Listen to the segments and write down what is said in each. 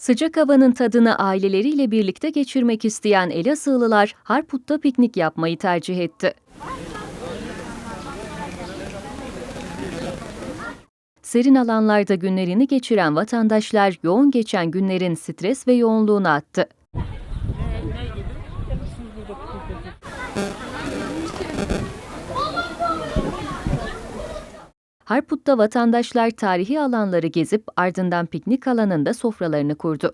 Sıcak havanın tadını aileleriyle birlikte geçirmek isteyen Elazığlılar Harput'ta piknik yapmayı tercih etti. Serin alanlarda günlerini geçiren vatandaşlar yoğun geçen günlerin stres ve yoğunluğunu attı. Harput'ta vatandaşlar tarihi alanları gezip ardından piknik alanında sofralarını kurdu.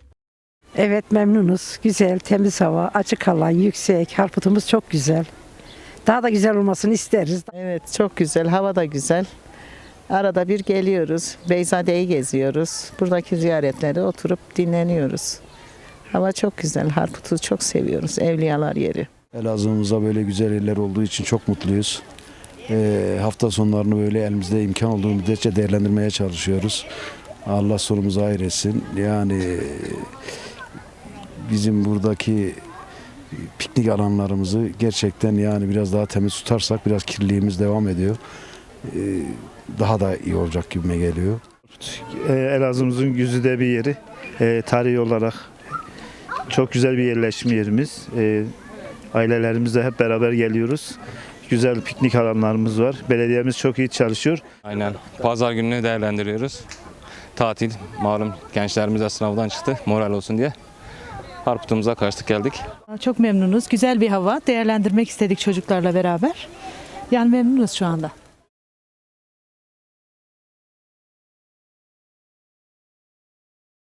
Evet memnunuz. Güzel, temiz hava, açık alan, yüksek. Harputumuz çok güzel. Daha da güzel olmasını isteriz. Evet çok güzel, hava da güzel. Arada bir geliyoruz, Beyzade'yi geziyoruz. Buradaki ziyaretleri oturup dinleniyoruz. Hava çok güzel, Harput'u çok seviyoruz, Evliyalar yeri. Elazığ'ımıza böyle güzel yerler olduğu için çok mutluyuz. Ee, hafta sonlarını böyle elimizde imkan olduğu müddetçe değerlendirmeye çalışıyoruz. Allah sonumuzu hayır. Yani e, bizim buradaki piknik alanlarımızı gerçekten yani biraz daha temiz tutarsak biraz kirliliğimiz devam ediyor. Ee, daha da iyi olacak gibime geliyor. E, Elazığ'ımızın güzide bir yeri. E, tarihi olarak çok güzel bir yerleşim yerimiz. E, ailelerimizle hep beraber geliyoruz. Güzel piknik alanlarımız var. Belediyemiz çok iyi çalışıyor. Aynen. Pazar gününü değerlendiriyoruz. Tatil, malum gençlerimiz de sınavdan çıktı. Moral olsun diye. Harputumuza kaçtık geldik. Çok memnunuz. Güzel bir hava. Değerlendirmek istedik çocuklarla beraber. Yani memnunuz şu anda.